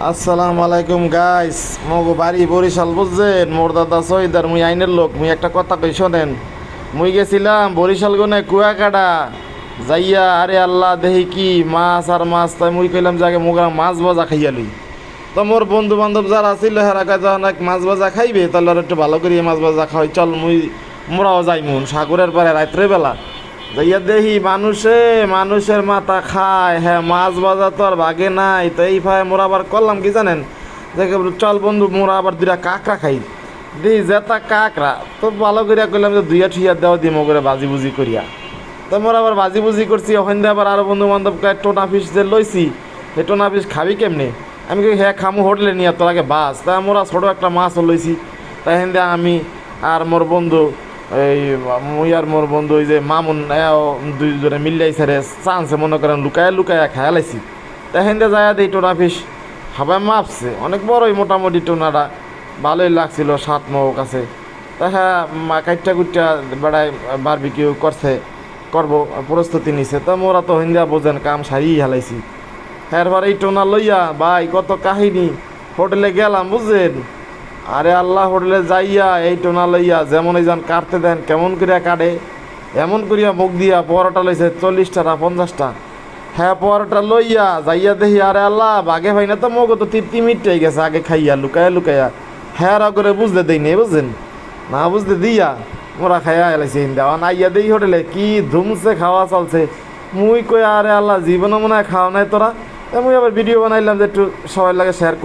আসসালামু আলাইকুম গাইস মগো বাড়ি বরিশাল, বুঝছেন? মোর দাদা সহিদার মুই আইনের লোক। মুই একটা কথা কই, শোনেন। মুই গেছিলাম বরিশাল গনে কুয়াকাটা। যাইয়া, আরে আল্লাহ দেহি কি মাছ আর মাছ, তাই মুই কইলাম যে আগে মাছ ভাজা খাইয়া লই। তো মোর বন্ধু বান্ধব যারা আছিল, হেরা কাজ অনেক মাছ ভাজা খাইবে, তাহলে একটু ভালো করিয়ে মাছ ভাজা খাওয়াই। চল মুই, মোরাও যাই মুন। সাগরের পারে রাত্রে বেলা যাইয়া দেখি মানুষে মানুষের মাথা খায়। হ্যাঁ মাছ ভাজা তো আর ভাগে নাই। তো এই ভাই মোরা আবার করলাম কি জানেন? বলি, চল বন্ধু মোরা আবার দুইটা কাঁকড়া খাই। দিই জেতা কাঁকড়া তো ভালো করিয়া কইলাম যে দুইয়া ঠিয়া দেওয়া দিই করে বাজি বুজি করিয়া। তো মোরা আবার বাজি বুজি করছি ওখান দিয়ে আবার আরও বন্ধু বান্ধব টোনা ফিস যে লইছি সেই টোনা ফিস খাবি কেমনে? আমি কই হ্যাঁ খামু হোটেলে নিয়ে তোর আগে বাস। তা মোরা ছোটো একটা মাছও লইছি। তাই হেন আমি আর মোর বন্ধু এই মুই আর মোর বন্ধু ওই যে মামুন দুইজনে মিল্লাই রে চান্সে মনে করেন লুকায় লুকায় খায়া লাইছি। দেখেন যে যায় দিই টোনা ফিস হাবাই মাপছে, অনেক বড়ই মোটামুটি টোনাটা ভালোই লাগছিল, সাত মো কাছে তা হ্যাঁ কাইটটা কুটটা বেড়ায় বারবিকিউ করছে করব প্রস্তুতি নিছে। তা মোরা তো হিন্দা বোঝেন কাম সারিয়ে হেলাইছি এরপর এই টোনা লইয়া, ভাই, কত কাহিনী? হোটেলে গেলাম, বুঝছেন? আরে আল্লাহ হোটেলে যাইয়া এই টোনা লইয়া যেমন এই যান কাটতে দেন, কেমন করিয়া কাটে? এমন করিয়া মুখ দিয়া পরোটা লইছে চল্লিশটা পঞ্চাশটা। হ্যাঁ পরোটা লইয়া যাইয়া দেখি, আরে আল্লাহ বাগে ভাই না তো মগ তো তৃপ্তি মিটটাই গেছে, আগে খাইয়া, লুকায়া লুকায়া। হ্যাঁ করে বুঝতে দেই নেই, বুঝছেন? না বুঝতে দিয়া মোরা খাইয়া এলাইছে হিন্দা আইয়া দেই হোটেলে, কি ধুমছে খাওয়া চলছে। মুই কই, আরে আল্লাহ জীবনে মনে হয় খাওয়া নাই তোরা। মুই আবার ভিডিও বানাইলাম যে একটু সবাই লাগে শেয়ার